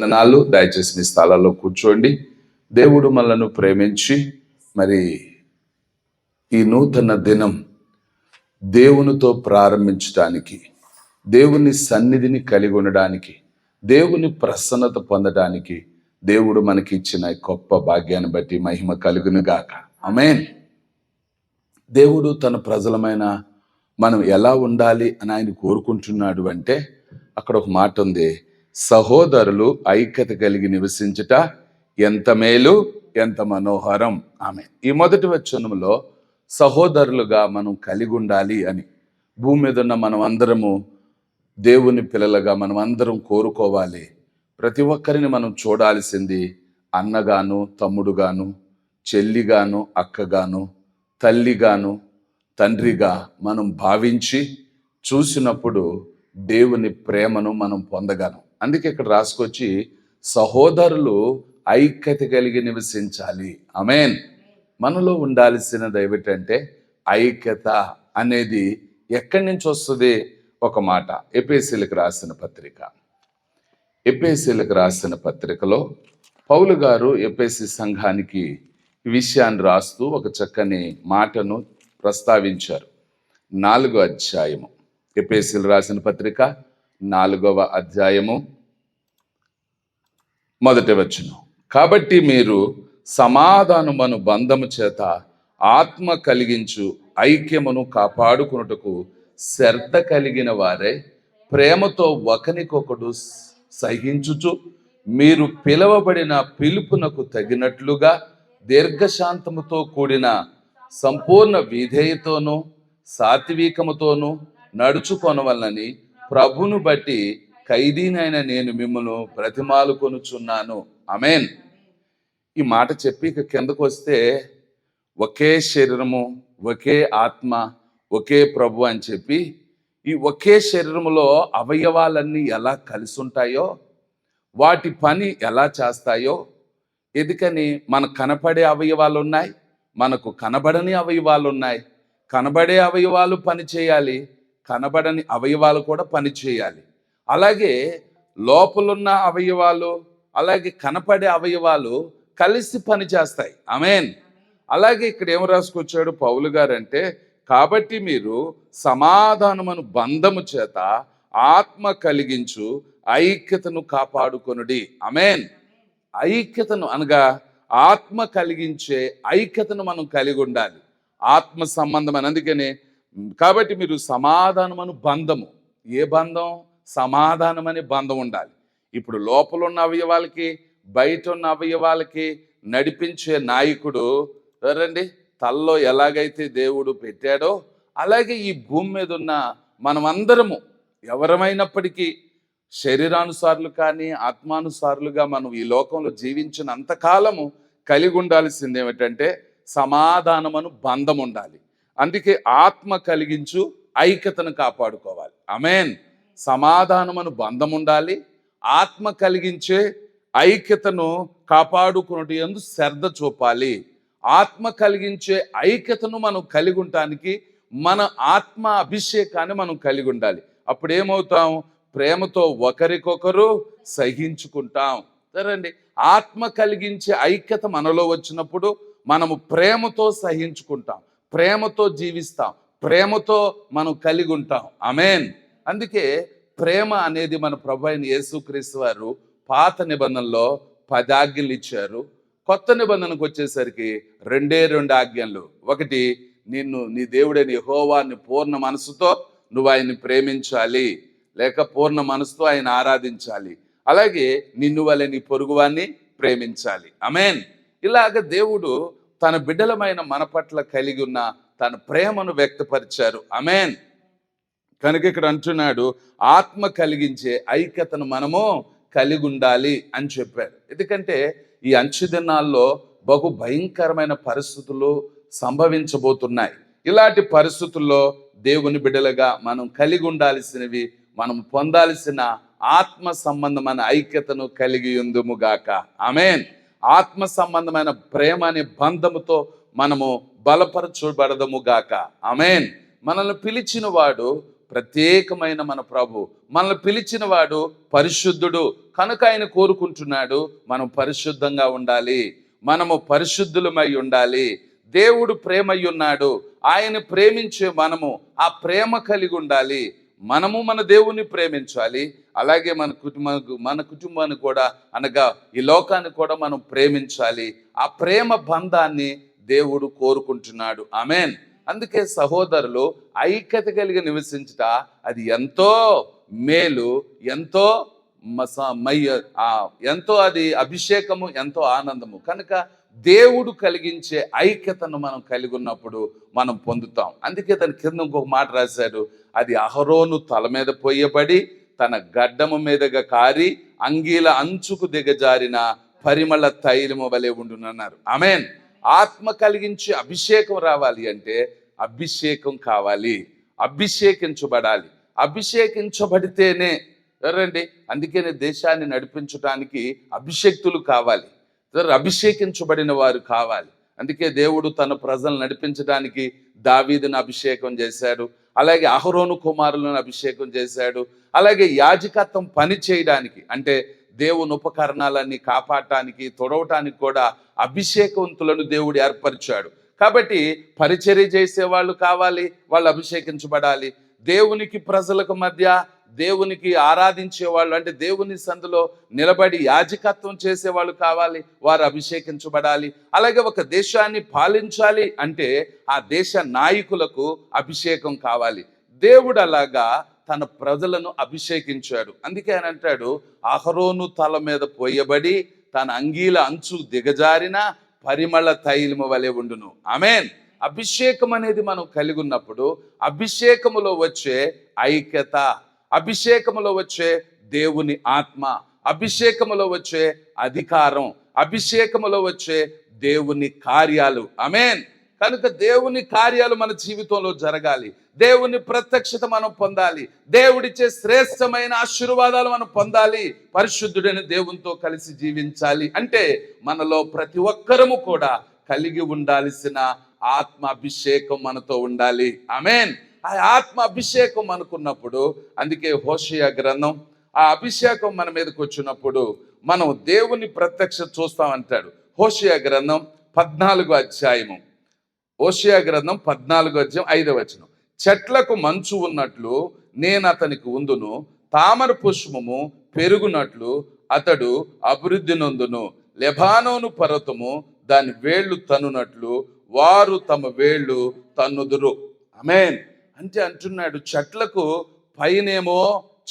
వందనాలు. దయచేసి మీ స్థలాల్లో కూర్చోండి. దేవుడు మనను ప్రేమించి మరి ఈ నూతన దినం దేవునితో ప్రారంభించడానికి దేవుని సన్నిధిని కలిగి ఉండడానికి దేవుని ప్రసన్నత పొందడానికి దేవుడు మనకి ఇచ్చిన గొప్ప భాగ్యాన్ని బట్టి మహిమ కలుగునుగాక. అమేన్ దేవుడు తన ప్రజలమైన మనం ఎలా ఉండాలి అని ఆయన కోరుకుంటున్నాడు అంటే అక్కడ ఒక మాట ఉంది. సహోదరులు ఐక్యత కలిగి నివసించుట ఎంత మేలు ఎంత మనోహరం. ఆమె ఈ మొదటి వచనంలో సహోదరులుగా మనం కలిగి ఉండాలి అని. భూమి మీద ఉన్న మనం అందరము దేవుని పిల్లలుగా మనం అందరం కోరుకోవాలి. ప్రతి ఒక్కరిని మనం చూడాల్సింది అన్నగాను తమ్ముడుగాను చెల్లిగాను అక్కగాను తల్లిగాను తండ్రిగా మనం భావించి చూసినప్పుడు దేవుని ప్రేమను మనం పొందగలం. అందుకే ఇక్కడ రాసుకొచ్చి సహోదరులు ఐక్యత కలిగి నివసించాలి. అమేన్ మనలో ఉండాల్సినది ఏమిటంటే ఐక్యత అనేది ఎక్కడి నుంచి వస్తుంది? ఒక మాట. ఎపిఎస్సీలకు రాసిన పత్రిక. ఎపిఎస్సీలకు రాసిన పత్రికలో పౌలు గారు ఎపిఎస్సి సంఘానికి విషయాన్ని రాస్తూ ఒక చక్కని మాటను ప్రస్తావించారు. నాలుగో అధ్యాయము. ఎపిఎస్సీలు రాసిన పత్రిక నాలుగవ అధ్యాయము మొదటి వచ్చును కాబట్టి మీరు సమాధానమును బంధము చేత ఆత్మ కలిగించు ఐక్యమును కాపాడుకున్నటకు శ్రద్ధ కలిగిన వారే ప్రేమతో ఒకనికొకడు సహించుచు మీరు పిలవబడిన పిలుపునకు తగినట్లుగా దీర్ఘశాంతముతో కూడిన సంపూర్ణ విధేయతోనూ సాత్వికముతోనూ నడుచుకొనవలని ప్రభును బట్టి ఖైదీనైన నేను మిమ్మల్ని ప్రతిమాలు కొనుచున్నాను. అమేన్ ఈ మాట చెప్పి ఇక కిందకు వస్తే ఒకే శరీరము ఒకే ఆత్మ ఒకే ప్రభు అని చెప్పి ఈ ఒకే శరీరంలో అవయవాలన్నీ ఎలా కలిసి ఉంటాయో వాటి పని ఎలా చేస్తాయో ఎందుకని మనకు కనపడే అవయవాలు ఉన్నాయి మనకు కనబడని అవయవాలు ఉన్నాయి కనబడే అవయవాలు పని చేయాలి కనబడని అవయవాలు కూడా పనిచేయాలి అలాగే లోపలున్న అవయవాలు అలాగే కనపడే అవయవాలు కలిసి పనిచేస్తాయి అమేన్ అలాగే ఇక్కడ ఏం రాసుకొచ్చాడు పౌలు గారు అంటే కాబట్టి మీరు సమాధానమును బంధము చేత ఆత్మ కలిగించు ఐక్యతను కాపాడుకొనుడి. అమేన్ ఐక్యతను అనగా ఆత్మ కలిగించే ఐక్యతను మనం కలిగి ఉండాలి. ఆత్మ సంబంధం అని అందుకనే కాబట్టి మీరు సమాధానమను బంధము. ఏ బంధం? సమాధానం అనే బంధం ఉండాలి. ఇప్పుడు లోపల ఉన్న అవయవాలకి బయట ఉన్న అవయవాలకి నడిపించే నాయకుడు రండి తల్లో ఎలాగైతే దేవుడు పెట్టాడో అలాగే ఈ భూమి మీద ఉన్న మనమందరము ఎవరమైనప్పటికీ శరీరానుసారులు కానీ ఆత్మానుసారులుగా మనం ఈ లోకంలో జీవించినంతకాలము కలిగి ఉండాల్సింది ఏమిటంటే సమాధానమను బంధం ఉండాలి. అందుకే ఆత్మ కలిగించు ఐక్యతను కాపాడుకోవాలి. అమెన్ సమాధానమను బంధం ఉండాలి ఆత్మ కలిగించే ఐక్యతను కాపాడుకున్నట్టు ఎందు శ్రద్ధ చూపాలి. ఆత్మ కలిగించే ఐక్యతను మనం కలిగి ఉండటానికి మన ఆత్మ అభిషేకాన్ని మనం కలిగి ఉండాలి అప్పుడు ఏమవుతాం ప్రేమతో ఒకరికొకరు సహించుకుంటాం. సరేండి ఆత్మ కలిగించే ఐక్యత మనలో వచ్చినప్పుడు మనము ప్రేమతో సహించుకుంటాం. ప్రేమతో జీవిస్తాం ప్రేమతో మనం కలిగి ఉంటాం. అమేన్ అందుకే ప్రేమ అనేది మన ప్రభు అయిన యేసుక్రీస్తు వారు పాత నిబంధనలో పది ఆజ్ఞలు ఇచ్చారు. కొత్త నిబంధనకు వచ్చేసరికి రెండే రెండు ఆజ్ఞలు. ఒకటి నిన్ను నీ దేవుడైన యహోవాన్ని పూర్ణ మనసుతో నువ్వు ఆయన్ని ప్రేమించాలి లేక పూర్ణ మనసుతో ఆయన ఆరాధించాలి. అలాగే నిన్ను వలె నీ పొరుగువాన్ని ప్రేమించాలి. అమేన్ ఇలాగ దేవుడు తన బిడ్డలమైన మన పట్ల కలిగి ఉన్న తన ప్రేమను వ్యక్తపరిచారు. అమెన్ కనుక ఇక్కడ అంటున్నాడు ఆత్మ కలిగించే ఐక్యతను మనము కలిగి ఉండాలి అని చెప్పారు. ఎందుకంటే ఈ అంచు దినాల్లో బహు భయంకరమైన పరిస్థితులు సంభవించబోతున్నాయి. ఇలాంటి పరిస్థితుల్లో దేవుని బిడ్డలుగా మనం కలిగి ఉండాల్సినవి మనం పొందాల్సిన ఆత్మ సంబంధమైన ఐక్యతను కలిగి ఉందుముగాక ఆమెన్. ఆత్మ సంబంధమైన ప్రేమ అనే బంధముతో మనము బలపరచబడదము గాక. అమేన్ మనల్ని పిలిచిన వాడు ప్రత్యేకమైన మన ప్రభు. మనల్ని పిలిచిన వాడు పరిశుద్ధుడు. కనుక ఆయన కోరుకుంటున్నాడు మనం పరిశుద్ధంగా ఉండాలి. మనము పరిశుద్ధులమై ఉండాలి. దేవుడు ప్రేమయ్యున్నాడు. ఉన్నాడు ఆయన ప్రేమించే మనము ఆ ప్రేమ కలిగి ఉండాలి. మనము మన దేవుణ్ణి ప్రేమించాలి. అలాగే మన కుటుంబ మన కుటుంబాన్ని కూడా అనగా ఈ లోకాన్ని కూడా మనం ప్రేమించాలి. ఆ ప్రేమ బంధాన్ని దేవుడు కోరుకుంటున్నాడు. ఆమెన్. అందుకే సహోదరులు ఐక్యత కలిగి నివసించట అది ఎంతో మేలు ఎంతో మస- మయ్య ఎంతో అది అభిషేకము ఎంతో ఆనందము. కనుక దేవుడు కలిగించే ఐక్యతను మనం కలిగి ఉన్నప్పుడు మనం పొందుతాం. అందుకే తన కింద ఇంకొక మాట రాశాడు అది అహరోను తల మీద పోయబడి తన గడ్డము మీదగా కారి అంగీల అంచుకు దిగజారిన పరిమళ తైలము వలె ఉండునన్నారు. ఆమెన్. ఆత్మ కలిగించి అభిషేకం రావాలి అంటే అభిషేకం కావాలి. అభిషేకించబడాలి. అభిషేకించబడితేనే ఎవరండి? అందుకనే దేశాన్ని నడిపించడానికి అభిషేక్తులు కావాలి. అభిషేకించబడిన వారు కావాలి. అందుకే దేవుడు తన ప్రజలను నడిపించడానికి దావీదును అభిషేకం చేశాడు. అలాగే అహరోను కుమారులను అభిషేకం చేశాడు. అలాగే యాజకత్వం పని చేయడానికి అంటే దేవుని ఉపకరణాలన్నీ కాపాడటానికి తొడవటానికి కూడా అభిషేకవంతులను దేవుడు ఏర్పరిచాడు. కాబట్టి పరిచర్య చేసే వాళ్ళు కావాలి వాళ్ళు అభిషేకించబడాలి. దేవునికి ప్రజలకు మధ్య దేవునికి ఆరాధించే వాళ్ళు అంటే దేవుని సందులో నిలబడి యాజకత్వం చేసే వాళ్ళు కావాలి వారు అభిషేకించబడాలి. అలాగే ఒక దేశాన్ని పాలించాలి అంటే ఆ దేశ నాయకులకు అభిషేకం కావాలి. దేవుడు అలాగా తన ప్రజలను అభిషేకించాడు. అందుకే ఆయన అంటాడు అహరోను తల మీద పోయబడి తన అంగీల అంచు దిగజారిన పరిమళ తైలము వలె ఉండును. ఆమెన్. అభిషేకం అనేది మనం కలిగి ఉన్నప్పుడు అభిషేకములో వచ్చే ఐక్యత అభిషేకములో వచ్చే దేవుని ఆత్మ అభిషేకములో వచ్చే అధికారం అభిషేకములో వచ్చే దేవుని కార్యాలు. అమేన్ కనుక దేవుని కార్యాలు మన జీవితంలో జరగాలి. దేవుని ప్రత్యక్షత మనం పొందాలి. దేవుడిచ్చే శ్రేష్టమైన ఆశీర్వాదాలు మనం పొందాలి. పరిశుద్ధుడైన దేవునితో కలిసి జీవించాలి. అంటే మనలో ప్రతి ఒక్కరము కూడా కలిగి ఉండాల్సిన ఆత్మ అభిషేకం మనతో ఉండాలి. ఆమెన్ ఆ ఆత్మ అభిషేకం అనుకున్నప్పుడు అందుకే హోషయ గ్రంథం ఆ అభిషేకం మన మీదకి వచ్చినప్పుడు మనం దేవుని ప్రత్యక్ష చూస్తామంటాడు హోషయ గ్రంథం పద్నాలుగో అధ్యాయము. హోషయ గ్రంథం పద్నాలుగో అధ్యాయం ఐదవ వచనం. చెట్లకు మంచు ఉన్నట్లు నేను అతనికి ఉందును తామర పుష్పము పెరుగునట్లు అతడు అభివృద్ధి నొందును. లెబానోను పర్వతము దాని వేళ్ళు తన్నునట్లు వారు తమ వేళ్ళు తన్నుదురు. అమేన్ అంటే అంటున్నాడు చెట్లకు పైనేమో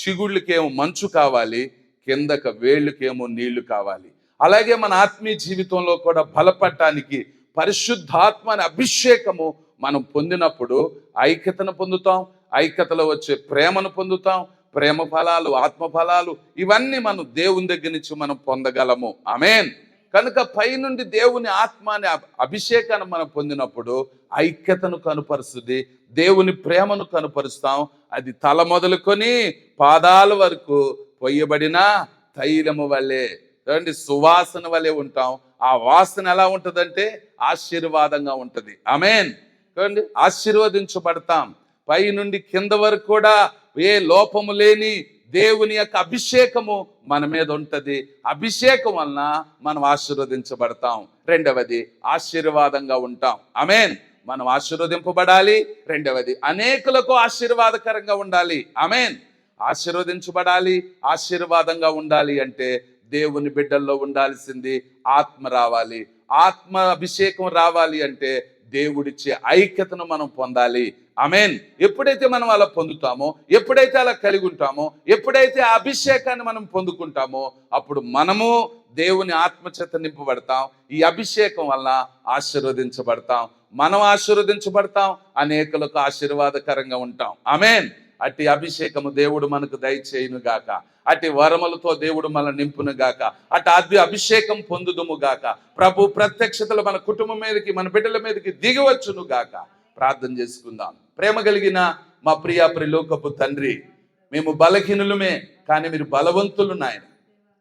చిగుళ్ళకేమో మంచు కావాలి కిందక వేళ్ళకేమో నీళ్ళు కావాలి. అలాగే మన ఆత్మీయ జీవితంలో కూడా బలపడటానికి పరిశుద్ధాత్మ అనే అభిషేకము మనం పొందినప్పుడు ఐక్యతను పొందుతాం ఐక్యతలో వచ్చే ప్రేమను పొందుతాం ప్రేమ ఫలాలు ఆత్మ ఫలాలు ఇవన్నీ మనం దేవుని దగ్గర నుంచి మనం పొందగలము. ఆమెన్. కనుక పైనుండి దేవుని ఆత్మ అనే అభిషేకాన్ని మనం పొందినప్పుడు ఐక్యతను కనుపరుస్తుంది దేవుని ప్రేమను కనుపరుస్తాం. అది తల మొదలుకొని పాదాల వరకు పొయ్యబడిన తైలము వల్లే చూడండి సువాసన వలె ఉంటాం. ఆ వాసన ఎలా ఉంటుందంటే ఆశీర్వాదంగా ఉంటుంది. అమేన్ చూడండి ఆశీర్వదించబడతాం. పై నుండి కింద వరకు కూడా ఏ లోపము లేని దేవుని యొక్క అభిషేకము మన మీద ఉంటుంది. అభిషేకం వలన మనం ఆశీర్వదించబడతాం. రెండవది ఆశీర్వాదంగా ఉంటాం. అమేన్ మనం ఆశీర్వదింపబడాలి. రెండవది అనేకులకు ఆశీర్వాదకరంగా ఉండాలి. అమేన్ ఆశీర్వదించబడాలి ఆశీర్వాదంగా ఉండాలి అంటే దేవుని బిడ్డల్లో ఉండాల్సింది ఆత్మ రావాలి. ఆత్మ అభిషేకం రావాలి అంటే దేవుడిచ్చే ఐక్యతను మనం పొందాలి. అమెన్ ఎప్పుడైతే మనం అలా పొందుతామో ఎప్పుడైతే అలా కలిగి ఉంటామో ఎప్పుడైతే అభిషేకాన్ని మనం పొందుకుంటామో అప్పుడు మనము దేవుని ఆత్మచేత నింపబడతాం. ఈ అభిషేకం వల్ల ఆశీర్వదించబడతాం. మనం ఆశీర్వదించబడతాం అనేకులకు ఆశీర్వాదకరంగా ఉంటాం. అమెన్ అట్టి అభిషేకము దేవుడు మనకు దయచేయును గాక అట్టి వరములతో దేవుడు మన నింపును గాక అటు అభి అభిషేకం పొందుదుము గాక ప్రభు ప్రత్యక్షతలు మన కుటుంబం మీదకి మన బిడ్డల మీదకి దిగవచ్చును గాక ప్రార్థన చేసుకుందాం. ప్రేమ కలిగిన మా ప్రియ ప్రిలోకపు తండ్రి మేము బలహీనులమే కానీ మీరు బలవంతులు నాయన.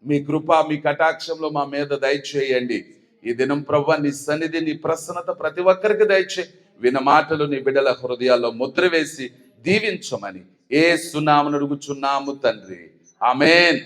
మీ కృప మీ కటాక్షంలో మా మీద దయచేయండి. ఈ దినం ప్రభు నీ సన్నిధి నీ ప్రసన్నత ప్రతి ఒక్కరికి దయచే. విన మాటలు నీ బిడ్డల హృదయాల్లో ముద్ర వేసి దీవించమని ఏ సునామను అడుగుచున్నాము తండ్రి. ఆమెన్.